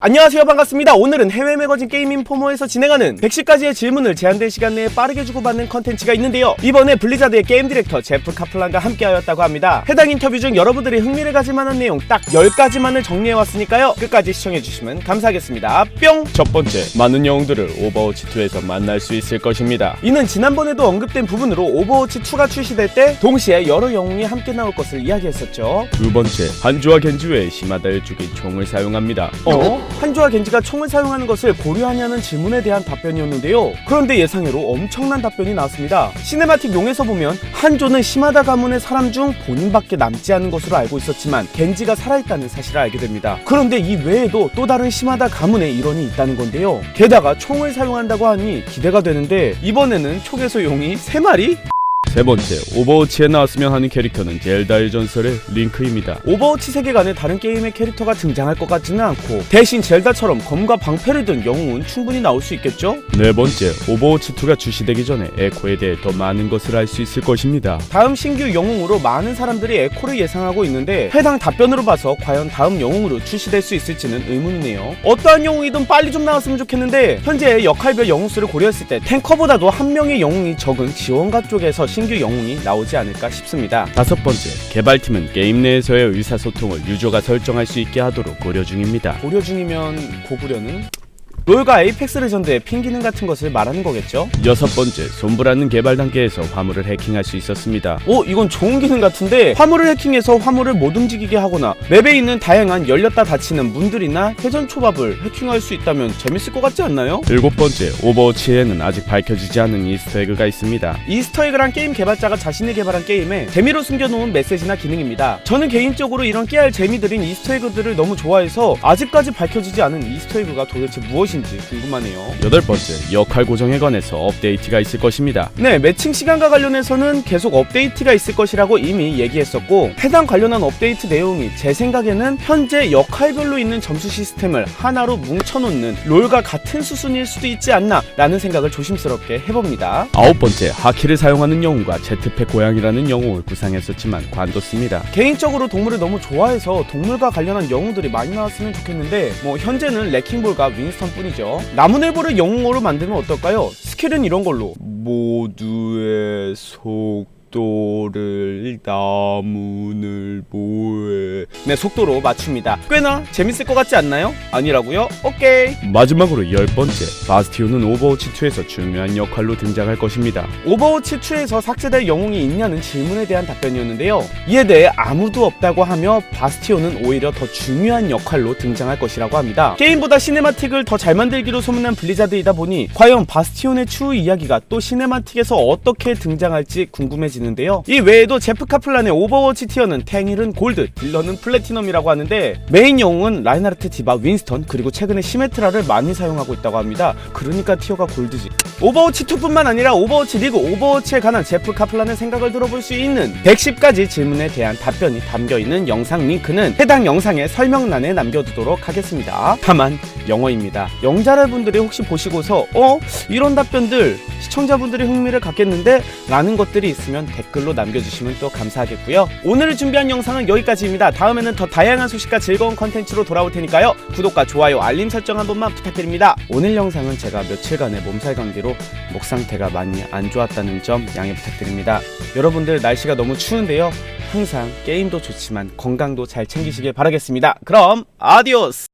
안녕하세요. 반갑습니다. 오늘은 해외 매거진 게임 인포머에서 진행하는 110가지의 질문을 제한된 시간 내에 빠르게 주고받는 컨텐츠가 있는데요. 이번에 블리자드의 게임 디렉터 제프 카플란과 함께하였다고 합니다. 해당 인터뷰 중 여러분들이 흥미를 가질 만한 내용 딱 10가지만을 정리해왔으니까요. 끝까지 시청해주시면 감사하겠습니다. 뿅! 첫 번째 많은 영웅들을 오버워치 2에서 만날 수 있을 것입니다. 이는 지난번에도 언급된 부분으로 오버워치 2가 출시될 때 동시에 여러 영웅이 함께 나올 것을 이야기했었죠. 두 번째 한주와 겐지 외에 시마다의 쪽이 총을 사용합니다. 어? 한조와 겐지가 총을 사용하는 것을 고려하냐는 질문에 대한 답변이었는데요. 그런데 예상외로 엄청난 답변이 나왔습니다. 시네마틱 용에서 보면 한조는 시마다 가문의 사람 중 본인밖에 남지 않은 것으로 알고 있었지만 겐지가 살아있다는 사실을 알게 됩니다. 그런데 이 외에도 또 다른 시마다 가문의 일원이 있다는 건데요. 게다가 총을 사용한다고 하니 기대가 되는데 이번에는 촉에서 용이 3마리? 세 번째, 오버워치에 나왔으면 하는 캐릭터는 젤다의 전설의 링크입니다. 오버워치 세계관에 다른 게임의 캐릭터가 등장할 것 같지는 않고 대신 젤다처럼 검과 방패를 든 영웅은 충분히 나올 수 있겠죠? 네 번째, 오버워치 2가 출시되기 전에 에코에 대해 더 많은 것을 알 수 있을 것입니다. 다음 신규 영웅으로 많은 사람들이 에코를 예상하고 있는데 해당 답변으로 봐서 과연 다음 영웅으로 출시될 수 있을지는 의문이네요. 어떠한 영웅이든 빨리 좀 나왔으면 좋겠는데 현재 역할별 영웅 수를 고려했을 때 탱커보다도 한 명의 영웅이 적은 지원가 쪽에서 신규 영웅이 나오지 않을까 싶습니다. 다섯 번째, 개발팀은 게임 내에서의 의사소통을 유저가 설정할 수 있게 하도록 고려 중입니다. 고려 중이면 고구려는? 롤과 에이펙스 레전드의 핀 기능 같은 것을 말하는 거겠죠? 여섯 번째, 손브라는 개발 단계에서 화물을 해킹할 수 있었습니다. 오, 이건 좋은 기능 같은데 화물을 해킹해서 화물을 못 움직이게 하거나 맵에 있는 다양한 열렸다 닫히는 문들이나 회전 초밥을 해킹할 수 있다면 재밌을 것 같지 않나요? 일곱 번째, 오버워치에는 아직 밝혀지지 않은 이스터에그가 있습니다. 이스터에그란 게임 개발자가 자신이 개발한 게임에 재미로 숨겨놓은 메시지나 기능입니다. 저는 개인적으로 이런 깨알 재미들인 이스터에그들을 너무 좋아해서 아직까지 밝혀지지 않은 이스터에그가 도대체 무엇인지 궁금하네요. 여덟 번째, 역할 고정에 관해서 업데이트가 있을 것입니다. 네, 매칭 시간과 관련해서는 계속 업데이트가 있을 것이라고 이미 얘기했었고 해당 관련한 업데이트 내용이 제 생각에는 현재 역할별로 있는 점수 시스템을 하나로 뭉쳐놓는 롤과 같은 수순일 수도 있지 않나 라는 생각을 조심스럽게 해봅니다. 아홉 번째, 하키를 사용하는 영웅과 제트팩 고양이라는 영웅을 구상했었지만 관뒀습니다. 개인적으로 동물을 너무 좋아해서 동물과 관련한 영웅들이 많이 나왔으면 좋겠는데 뭐 현재는 레킹볼과 윈스턴 뿐이죠. 나무늘보를 영웅으로 만들면 어떨까요? 스킬은 이런 걸로 모두의 속 도를 나무늘보에 네 속도로 맞춥니다. 꽤나 재밌을 것 같지 않나요? 아니라고요? 오케이. 마지막으로 열 번째 바스티온은 오버워치 2에서 중요한 역할로 등장할 것입니다. 오버워치 2에서 삭제될 영웅이 있냐는 질문에 대한 답변이었는데요. 이에 대해 아무도 없다고 하며 바스티온은 오히려 더 중요한 역할로 등장할 것이라고 합니다. 게임보다 시네마틱을 더 잘 만들기로 소문난 블리자드이다 보니 과연 바스티온의 추후 이야기가 또 시네마틱에서 어떻게 등장할지 궁금해지 는데요. 이 외에도 제프 카플란의 오버워치 티어는 탱일은 골드, 딜러는 플래티넘이라고 하는데 메인 영웅은 라인하르트, 디바, 윈스턴 그리고 최근에 시메트라를 많이 사용하고 있다고 합니다. 그러니까 티어가 골드지. 오버워치 2뿐만 아니라 오버워치 리그, 오버워치에 관한 제프 카플란의 생각을 들어볼 수 있는 110가지 질문에 대한 답변이 담겨 있는 영상 링크는 해당 영상의 설명란에 남겨두도록 하겠습니다. 다만 영어입니다. 영자라분들이 혹시 보시고서 어 이런 답변들 시청자분들이 흥미를 갖겠는데 라는 것들이 있으면 댓글로 남겨주시면 또 감사하겠고요. 오늘 준비한 영상은 여기까지입니다. 다음에는 더 다양한 소식과 즐거운 컨텐츠로 돌아올 테니까요. 구독과 좋아요, 알림 설정 한 번만 부탁드립니다. 오늘 영상은 제가 며칠간의 몸살 감기로 목 상태가 많이 안 좋았다는 점 양해 부탁드립니다. 여러분들 날씨가 너무 추운데요. 항상 게임도 좋지만 건강도 잘 챙기시길 바라겠습니다. 그럼 아디오스!